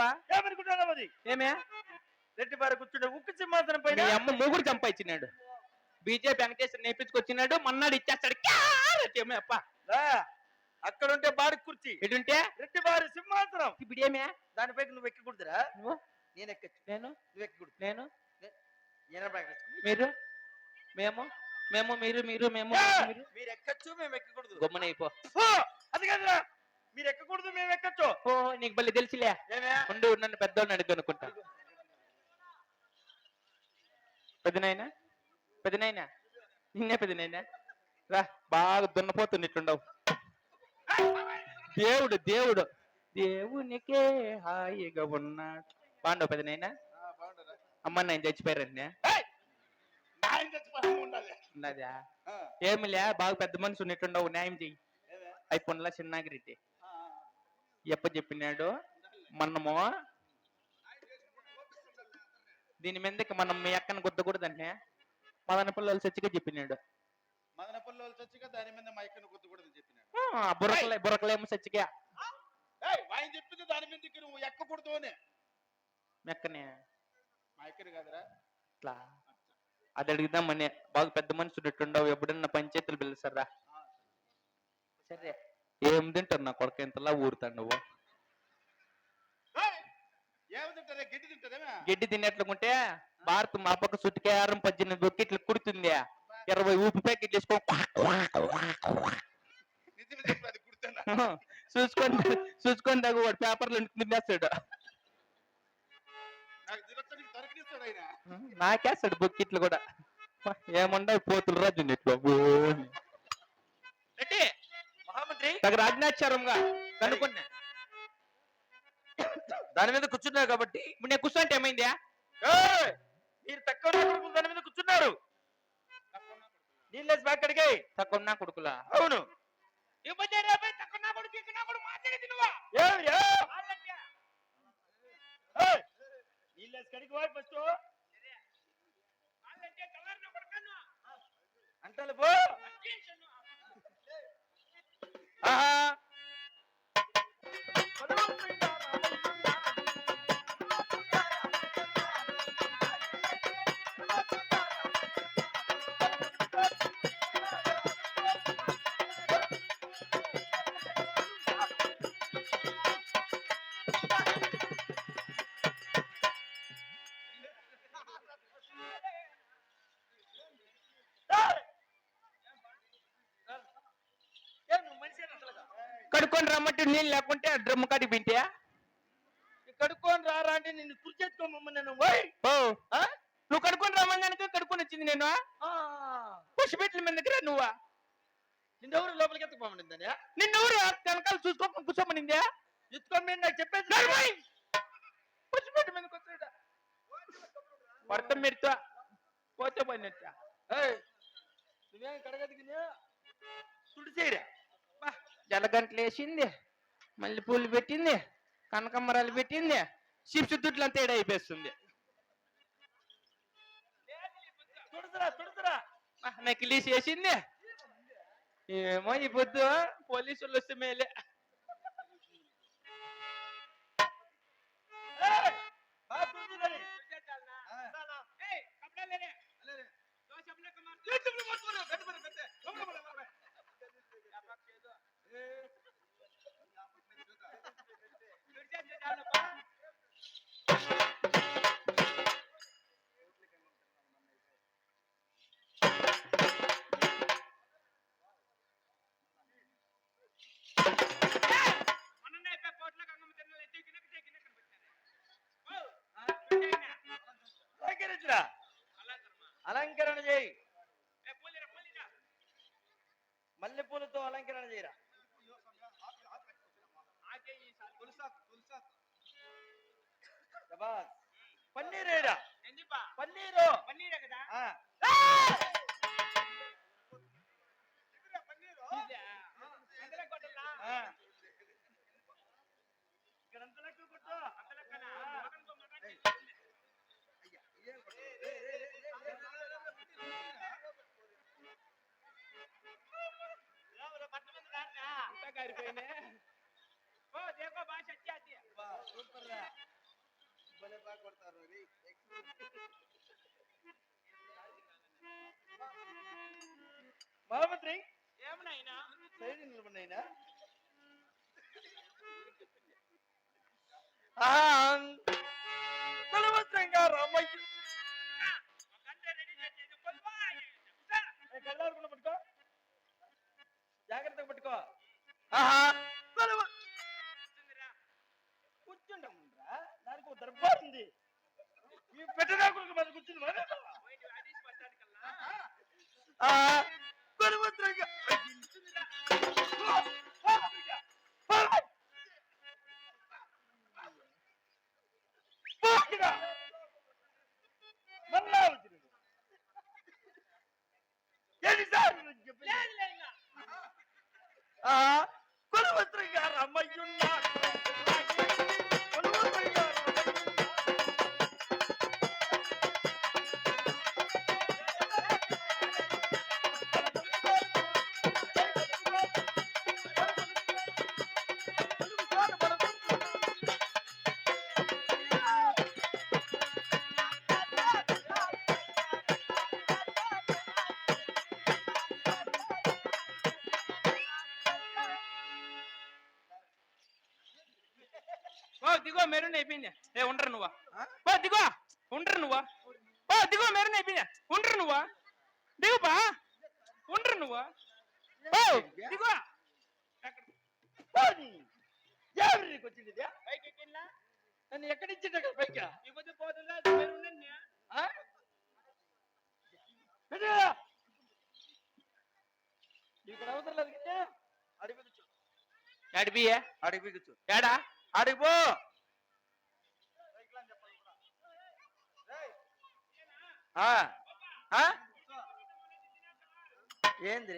చేస్తావా ఏమనుకుంటున్నావు అది? ఏమే? రెడ్డి బారి కూర్చుంటే ఉక్కు సింహాసనం మీ పైన అమ్మ మూగుడు చంపాయిచ్చినాడు బీజేపీ వెంకటేశ్వర నేర్పించుకొచ్చినాడు మన్నాడు ఇచ్చేస్తాడు. అప్ప. అక్కడ ఉంటే బారి కుర్చీ. ఎటుంటే? రెడ్డి బారి సింహాసనం. ఇప్పుడు ఏమే? దానిపై నువ్వు ఎక్కకూడదురా. నువ్వు? నేను ఎక్కచ్చు. నేను? నువ్వు ఎక్కకూడదు. నేను. మీరు? మేము? మేము మీరు మీరు మేము! మీరు ఎక్కచ్చు మేము ఎక్కకూడదు. గమ్మునైపో అది కాదురా. మీరు ఎక్కకూడదు మేము ఎక్కచ్చు. ఓ నీకు బలి తెలిసిలే. ఉండు నన్ను పెద్దోడిని అడుగు అనుకుంటా పెద్దనాయనా? పెద్దనాయనా? నిన్నే పెద్దనాయనా? రా బాగా దున్నపోతున్నట్టుండవు దేవుడు దేవుడు. దేవునికే హాయిగా ఉన్నాడు బాగుండవు పెద్దనాయనా? అమ్మ నేను చచ్చిపోయారండి. ఉన్నదా? ఏమిలే బాగా పెద్ద మనిషి ఉన్నట్టుండవు న్యాయం చెయ్యి. ఏమే? అయిపోయినలా చిన్నాగిరెడ్డి. ఎప్ప చెప్పినాడు? మనము దీని మీదకి మనం మీ అక్కను గుద్దకూడదంటే మదన పిల్లలు చచ్చిగా చెప్పినాడు. మదన పుల్లలు చచ్చిగా దాని మీద మైకను గుర్తుకూడదని చెప్పినాడు. ఆ, బుర్రకలే బుర్రకలేమో చచ్చిగా. ఆయన చెప్పింది దాని మీదకి నువ్వు ఎక్కకూడదు అని. మెక్కనే మైకను కాదురా. అట్లా అది అడుగుదామని బాగా పెద్ద మనిషి ఉన్నట్టుండవు ఎప్పుడన్నా పంచాయతీలు పిలుస్తారా? సరే. ఏం తింటారు నా కొడుకు ఇంతలా ఊరుతాడు నువ్వు? గడ్డి తినేట్లుకుంటే భారత్ మా పక్క సుట్టికారం పద్దెనిమిది బొక్కిట్లు కుడుతుంది. ఇరవై ఊపి ప్యాకెట్ చేసుకో నిజమే చెప్పు అది గుర్తున్నా చూసుకొని చూసుకొని దగ్గర వాడు పేపర్లు తినేస్తాడు. నాకు నాకేస్తాడు బొక్కిట్లు కూడా. ఏముండవు పోతులు రాజు రెడ్డి దగ్గర రాజనాచారంగా కనుక్కున్నా. దాని మీద కూర్చున్నావు కాబట్టి. ఇప్పుడు నేను కూర్చుంటే ఏమైందా! మీరు తక్కువ దాని మీద కూర్చున్నారు. నీళ్ళేసి బ్యాగ్ అడిగాయి తక్కువ నా కొడుకులా? అవును. అంటారు పో. ఆహా. రమ్మంటే నీళ్ళు లేకుంటే డ్రమ్ కాడి పింటే కడుక్కొని రారా అంటే నిన్ను తుడిచేసుకోమమ్మ నేను. ఓయ్! ఓ! ఆ? నువ్వు కడుక్కొని రమ్మంగానికి కడుక్కొని వచ్చింది నేను ఆ. పుష్పెట్ల మీద దగ్గర నువ్వా? నిన్నెవరు లోపలికి ఎత్తుకోమనిందని నిన్నెవరు వెనకాల చూసుకోకుండా కూర్చోమనిందే ఎత్తుకొని మీరు నాకు చెప్పేసి పుష్పెట్ల మీదకి వచ్చాడు వర్తం మీరుతో. పోతే పోయినట్ట ఏయ్, నువ్వేం కడగదికి తుడిచేయరా జలగంటలు వేసింది మళ్ళీ పూలు పెట్టింది కనకమ్మరాలు పెట్టింది చిప్స్ దుడ్లు అంతా ఏడ అయిపోతుంది నకిలీస్ వేసింది. ఏమో ఈ పొద్దు పోలీసులు వస్తే మేలే. మహామంత్రి ఏమనైనా సైడ్ నిలబడినైనా బలవంతంగా రామయ్య పట్టుకో. జాగ్రత్తగా పట్టుకో. ఆహా. బలవ కూర్చుంటాముండ్రా దానికి దర్బార్ ఉంది. ఈ పెట్టడాకులకు మన కూర్చుని దిగో మెరూన్ అయిపోయింది. ఏ ఉండరు నువ్వా? ఓ దిగో. ఉండరు నువ్వా? ఓ దిగో మెరూన్ అయిపోయింది. ఉండరు నువ్వా? దిగుపా ఉండరు నువ్వా? ఓ దిగో. పోనీ. ఎవరు నీకు వచ్చింది ఇది? పైకి ఎక్కినా నన్ను ఎక్కడి నుంచి ఇక్కడ పైకా? ఇవ్వదు పోతుందా? పేరు ఉండండి ఆ? పెట్టేరా. ఇక్కడ అవసరం లేదు కదా? అడిగి అడిపియే అడిగి కూర్చో ఏడా అడిగి పో ఆ, ఆ? ఏంది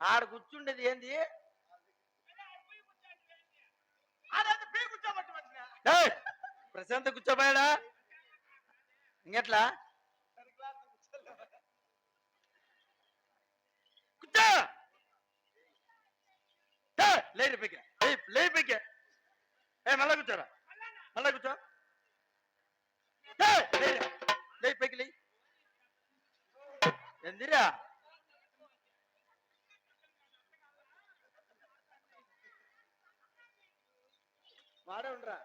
ఆడ కూర్చుండేది ఏంది? ఏయ్, ప్రశాంత్ కూర్చోబోయాడా? ఇంకెట్లా? కూర్చో! లేరు పైకి లేరు పైకి ఏ మళ్ళా కూర్చోరా. మళ్ళా కూర్చో. ఎందిరా వాడే ఉండరా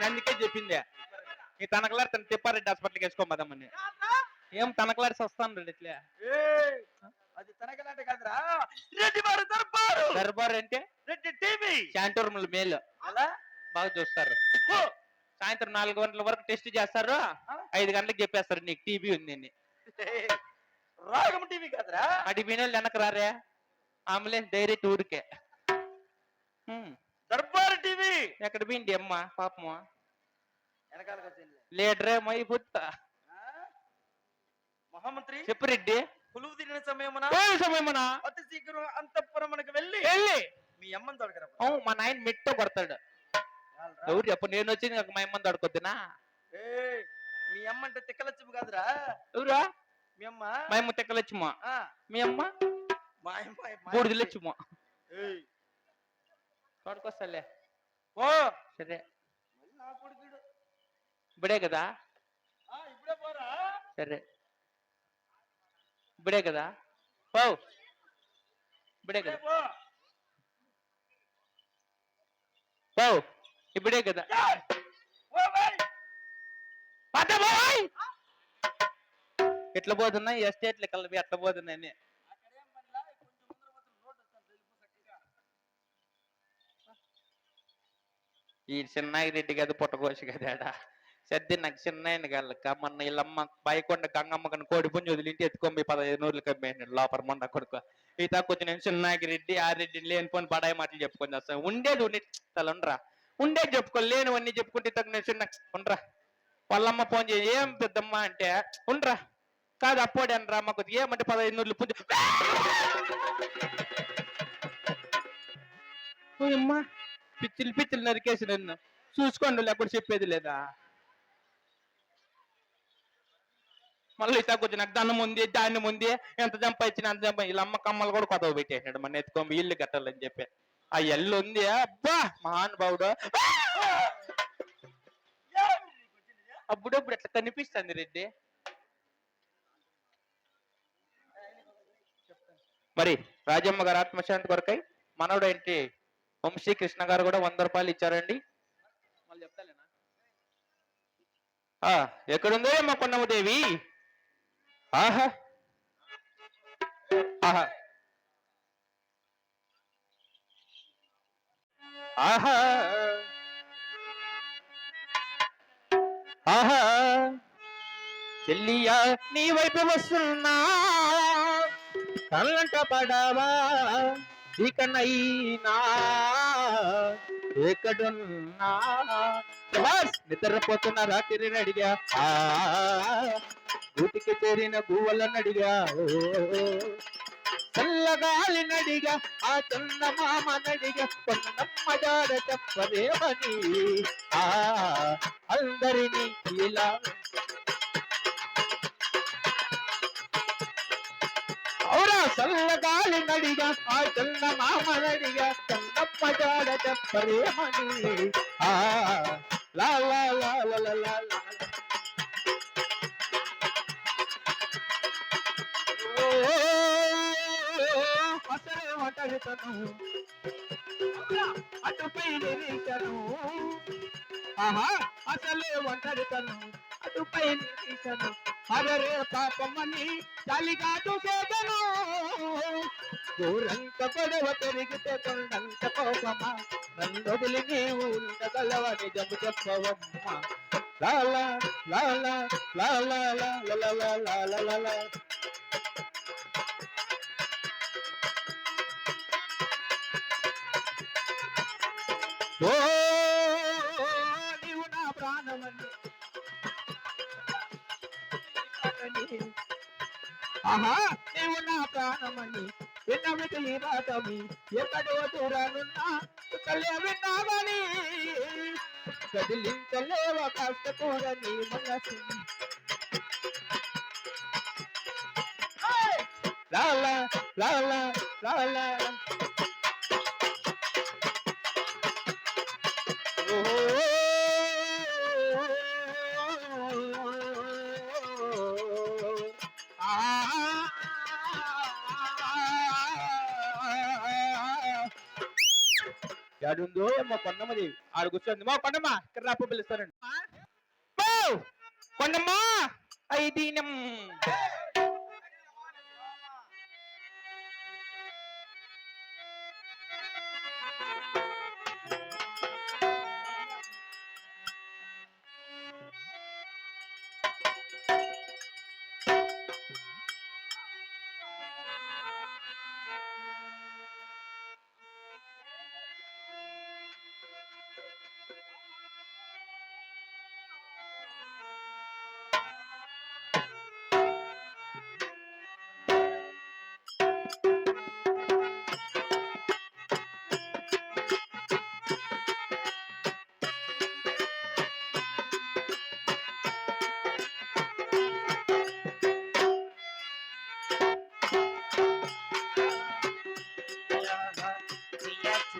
నేను అందుకే చెప్పిందే. ఈ తనకలారి తన తిప్పారెడ్డి హాస్పిటల్కి వేసుకోమదమ్మని ఏం తనకలారి వస్తాను రెడ్డి ఇట్లే. అది తనకలాంటి కాదురా. రెడ్డి వారు దర్బారు. దర్బార్ అంటే? రెడ్డి టీవీ. శాంటూర్ముల మేలు. అలా? బాగా చూస్తారు. సాయంత్రం నాలుగు గంటల వరకు టెస్ట్ చేస్తారు. ఐదు గంటలకు చెప్పేస్తారు నీకు టీబీ ఉంది అని. రాగం టీవీ కాదురా. అడిగిన వాళ్ళు వెనక రారే. అంబులెన్స్ డైరెక్ట్ ఊరికే. దర్బారు. ఎక్కడ పోయింది అమ్మ పాపము? వెనకాలకు వచ్చింది లీడరే మై బుత్త. మహామంత్రి చెప్పు రెడ్డి. కొలువు తిరిగిన సమయమున సమయమనా అతి శీఘ్రం అంతఃపురమునకు వెళ్ళి వెళ్ళి మీ అమ్మని అవును మా నాయన మెట్ట కొడతాడు. ఎవరు చెప్పు నేను వచ్చింది నాకు మా అమ్మని తడుకొద్దునా? మీ అమ్మ అంటే తిక్కలచ్చిపు కాదురా. ఎవరా మీ అమ్మ? మా అమ్మ తెక్కలొచ్చుమా? మీ అమ్మ? మా అమ్మ బూడిదలొచ్చుమా? తోడుకొస్తాలే. ఓ! సరే. ఇప్పుడే కదా? సరే. ఇప్పుడే కదా? పో. ఇప్పుడే కదా? పో. ఇప్పుడే కదా! ఎట్లా పోతున్నా? ఎస్టేట్లు కలిపి ఎట్లా పోతున్నాయని ఈ చిన్నాగిరెడ్డి కదా పుట్టకోసి కదా సర్ది నాకు చిన్న గల్లక మొన్న వీళ్ళమ్మ బయకొండ గంగమ్మ కన్నా కోడి పుంజు వదిలింటి ఎత్తుకొని పదహైదు నూరులు కమ్మేయండి లోపల మొన్న కొడుకు. ఈ కొంచెం నేను చిన్నాగిరెడ్డి ఆ రెడ్డి లేనిపోని బడాయి మాటలు చెప్పుకొని వస్తాను ఉండేది ఉండి తలండ్రా ఉండేది చెప్పుకో లేనివన్నీ చెప్పుకుంటే తగ్గ నేను చిన్న ఉండరా? వాళ్ళమ్మ ఫోన్ చేయి. ఏం పెద్దమ్మ అంటే ఉండరా? కాదు అప్పోడి అని రా మాకు. ఏమంటే పదహైదు నూరులు పుంజు. అమ్మా. పిచ్చిలు పిచ్చిలు నరికేసి నన్ను. చూసుకోండి లేకపోతే చెప్పేది లేదా? మళ్ళీ ఇట్లా నాకు దండం ఉంది దాన్ని ఉంది ఎంత సంపాదించిన అంత జంప వీళ్ళ అమ్మ కమ్మలు కూడా కొదవ పెట్టేసినాడు మన ఎత్తుకో ఇల్లు కట్టాలని చెప్పి. ఆ ఎల్లు ఉంది అబ్బా! మహానుభావుడు. అప్పుడప్పుడు ఎట్లా కనిపిస్తుంది రెడ్డి? మరి రాజమ్మ గారు ఆత్మశాంతి కొరకై మనవడు ఏంటి? వంశీ కృష్ణ గారు కూడా వంద రూపాయలు ఇచ్చారండి. ఎక్కడుందో మా కొన్నమ్మదేవి ఆహా. ఆహా. ఆహా. ఆహా. చెల్లియా నీ వైపు వస్తున్నా. కళ్ళంట పడావా. ఇకనైనా ఎక్కడున్నా? నిద్రపోతున్న రాత్రిని అడిగా ఆ చేరిన గువ్వలను అడిగా చల్లగాలి నడిగా ఆ చల్ల మామ నడిగా. కొన్నమ్మ జాడ చెప్పరేమని ఆ అందరినీ ఇలా చల్లగాలి నడిగా ఆ చల్ల మామ నడిగా కొన్నమ్మ జాడ చెప్పరేమని ఆ లా లా లా లా లా అసలే అటుపై నిరీక్షను ఆహా అసలే అటుపై నిరీక్షను అదరే పాపమని చలిగాటు చేతను దూరంత పడవ పెరిగితే కొండంత కోపమా నన్నొదిలి నీవు ఉండగలవ నిజము చెప్పవమ్మా లాలా లాలా లాలా లాలా లాలా ఓ ఆహా నీవు నా ప్రాణమని విన్నవిటి ఈ రాతమి ఎక్కడో దూరానున్నా కలే విన్నామని కదిలించలేవ కాస్త కూడా నీ మనసు. లాలా లాలా యాడుందో మా కొండమ్మది. ఆడ కూర్చోండి. మా కొండమ్మ ఇక్కడ రాప పిలుస్తానండి! కొండమ్మ ఐదీనం.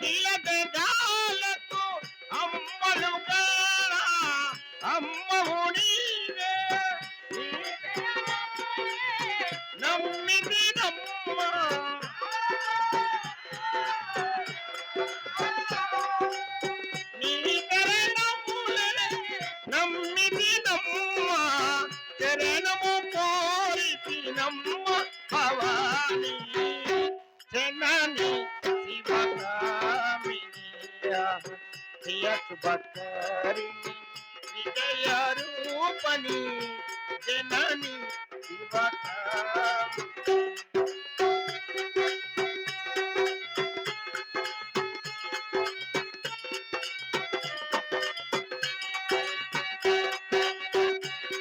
అఖిల జగాలకు అమ్మలు కారా అమ్మవు నీవే నమ్మిది నమ్మ. నీ కరణములే నమ్మితి నమ్మ. చరణము కోరితి నమ్మ అమ్మ భవాని. జనని శుభకరిణి విజయ రూపని జనని